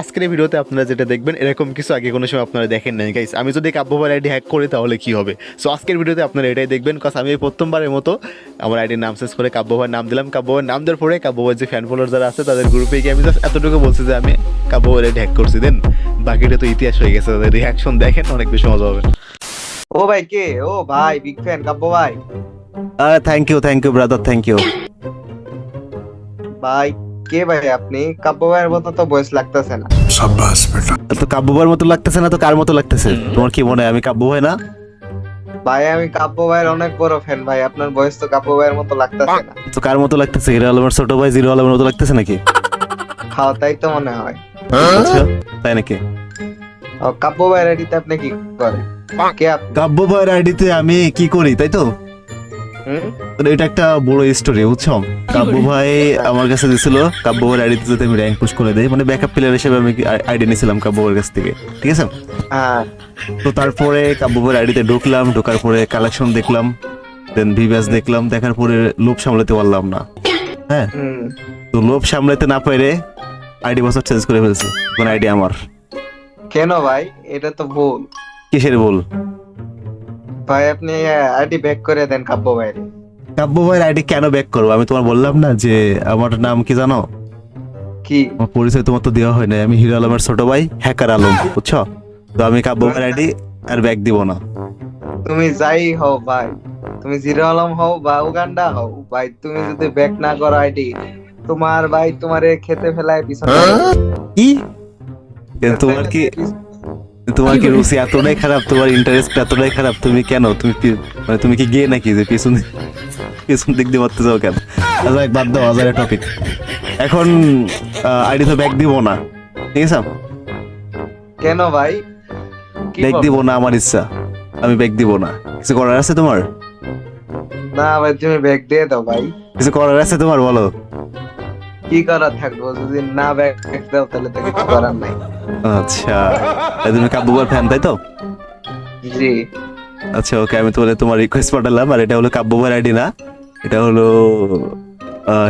আজকের ভিডিওতে আপনারা যেটা দেখবেন এরকম কিছু আগে কোনো সময় আপনারা দেখেন নাই গাইস আমি যদি কাব্যবার আইডি হ্যাক করি তাহলে কি হবে? সো আজকের ভিডিওতে আপনারা এটাই দেখবেন কাজ আমি এই প্রথমবারের মতো আমার আইডির নাম শেষ করে কাব্যবার নাম দিলাম। কাব্যবার নাম দেওয়ার পরে কাব্যবার যে ফ্যান ফলোয়ার যারা আছে তাদের গ্রুপে গিয়ে আমি জাস্ট এতটুকু বলছি যে আমি কাব্যবার আইডি হ্যাক করছি। দেন বাকিটা তো ইতিহাস হয়ে গেছে তাদের রিয়াকশন দেখেন অনেক বেশি মজা হবে। ও ভাই কে? ও ভাই বিগ ফ্যান কাব্য ভাই। Thank you thank you brother thank you ভাই কে ভাই আপনি? কাব্য ভাইয়ের মতো তো বয়স লাগতেছে না। সাব্বাস বেটা। তো কাব্য ভাইয়ের মতো লাগতেছে না তো কার মতো লাগতেছে? তোমার কি মনে হয় আমি কাব্য ভাই না? ভাই আমি কাব্য ভাইয়ের অনেক বড় ফ্যান ভাই। আপনার বয়স তো কাব্য ভাইয়ের মতো লাগতেছে না। তো কার মতো লাগতেছে? হিরো আলমের ছোট ভাই জিরো আলমের মতো লাগতেছে নাকি? হ্যাঁ তাই তো মনে হয়। আচ্ছা, তাই নাকি? কাব্য ভাইয়ের আইডিতে আপনি কি কাব্য ভাইয়ের আইডিতে আমি কি করি তাই তো? এটা একটা বড় স্টোরি বুঝছ? কাব্য ভাই আমার কাছে দিছিল কাব্য ভাইয়ের আইডিতে যদি আমি র্যাঙ্ক পুশ করে দেই মানে ব্যাকআপ প্লেয়ার হিসেবে আমি আইডি নিয়েছিলাম কাব্য ভাইয়ের কাছ থেকে ঠিক আছে? হ্যাঁ। তো তারপরে কাব্য ভাইয়ের আইডিতে ঢুকলাম ঢোকার পরে কালেকশন দেখলাম দেন ভিভাস দেখলাম দেখার পরে লোভ সামলাতে পারলাম না। হ্যাঁ? তো লোভ সামলাতে না পেরে আইডি বছর চেঞ্জ করে ফেলছি মানে আইডি আমার। কেন ভাই? এটা তো ভুল। কিসের বল ভাই আপনি আইডি ব্যাক করে দেন কাব্য ভাইয়ের কাব্য ভাইয়ের আইডি কেন ব্যাক করব? আমি তোমার বললাম না যে আমার নাম কি জানো? কি? আমার পরিচয় তোমার তো দেওয়া হয় না আমি হিরো আলমের ছোট ভাই হ্যাকার আলম বুঝছ? তো আমি কাব্য ভাইয়ের আইডি আর ব্যাক দিব না। তুমি যাই হও ভাই। তুমি জিরো আলম হও বা উগান্ডা হও। ভাই তুমি যদি ব্যাক না করো আইডি তোমার ভাই তোমারে খেতে ফেলায় পিছনে। কি? কিন্তু তোমার কি তোমার কি রুচি এতটাই খারাপ তোমার ইন্টারেস্ট এতটাই খারাপ। তুমি কেন? তুমি মানে তুমি কি গিয়ে নাকি? যে পিছন পিছন দিক দিয়ে মারতে চাও কেন? আচ্ছা বাদ দাও হাজারের টপিক এখন আইডি তো ব্যাগ দিব না। ঠিক আছে? কেন ভাই? ব্যাগ দিব না আমার ইচ্ছা। আমি ব্যাগ দিব না। কিছু করার আছে তোমার? না ভাই তুমি ব্যাগ দিয়ে দাও ভাই। কিছু করার আছে তোমার বলো। কি করার থাকব? যদি না ব্যাক দাও তাহলে তো কিছু করার নাই। আচ্ছা। তাই তুমি কাব্যবার ফ্যান তাই তো? জি। আচ্ছা ওকে আমি তোমার তোমার রিকোয়েস্ট পাঠালাম আর এটা হলো কাব্যবার আইডি না? এটা হলো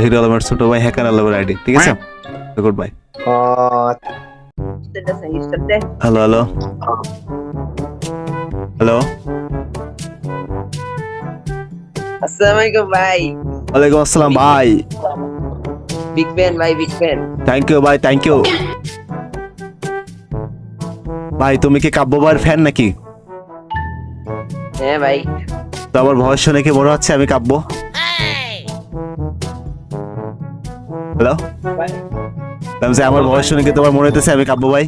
হিরো আলমের ছোট ভাই হ্যাকার আলমের আইডি ঠিক আছে? Good bye hello hello hello আসসালামু আলাইকুম ভাই ওয়ালাইকুম আসসালাম ভাই বিগ ফ্যান ভাই বিগ ফ্যান থ্যাংক ইউ ভাই থ্যাংক ইউ ভাই তুমি কি কাব্যবার ফ্যান নাকি? হ্যাঁ ভাই। তো আমার ভয়েস শুনে কি মনে হচ্ছে আমি কাব্য? হ্যালো আমি যে আমার ভয়েস শুনে কি তোমার মনে হতেছে আমি কাব্য ভাই?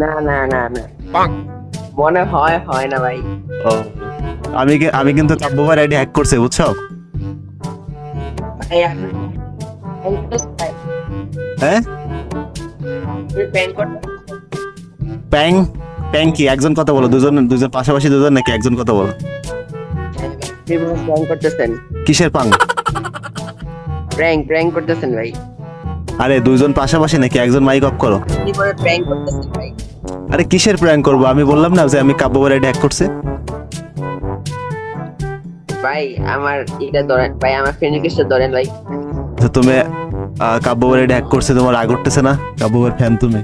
না না না না। মনে হয় হয় না ভাই। আমি কি- আমি কিন্তু কাব্যবার আইডি হ্যাক করছে বুঝছ? ভাই ভাই, হ্যাঁ? প্যাং প্যাং কি? একজন কথা বলো। দুজন দুজন পাশাপাশি দুজন নাকি একজন কথা বলো? করতেছেন কিসের পাং? প্র্যাঙ্ক প্র্যাঙ্ক করতেছেন ভাই। আরে দুইজন পাশাপাশি নাকি একজন মাইক অফ করো? কি করে প্র্যাঙ্ক করতেছেন ভাই? আরে কিসের প্র্যাঙ্ক করব? আমি বললাম না যে আমি কাব্যবার আইডি হ্যাক করছে। ভাই আমার এটা ধরেন ভাই আমার ফ্রেন্ড রিকোয়েস্ট ধরেন ভাই তো তুমি আহ, কাব্যবার আইডি হ্যাক করছে তোমার রাগ উঠতেছে না? কাব্যবার ফ্যান তুমি।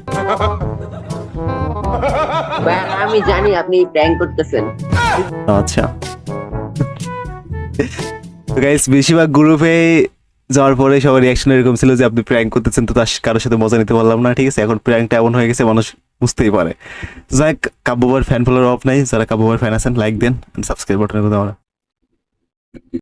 আমি জানি আপনি প্র্যাঙ্ক করতেছেন। আচ্ছা। গাইস বেশিরভাগ গ্রুপে যাওয়ার পরে সবার রিয়াকশন এরকম ছিল যে আপনি প্র্যাঙ্ক করতেছেন তো তার কারোর সাথে মজা নিতে পারলাম না ঠিক আছে? এখন প্র্যাঙ্কটা এমন হয়ে গেছে মানুষ বুঝতেই পারে। যাক কাব্যবার ফ্যান ফলোয়ার অফ নাই যারা কাব্যবার ফ্যান আছেন লাইক দেন সাবস্ক্রাইব বাটনের কথা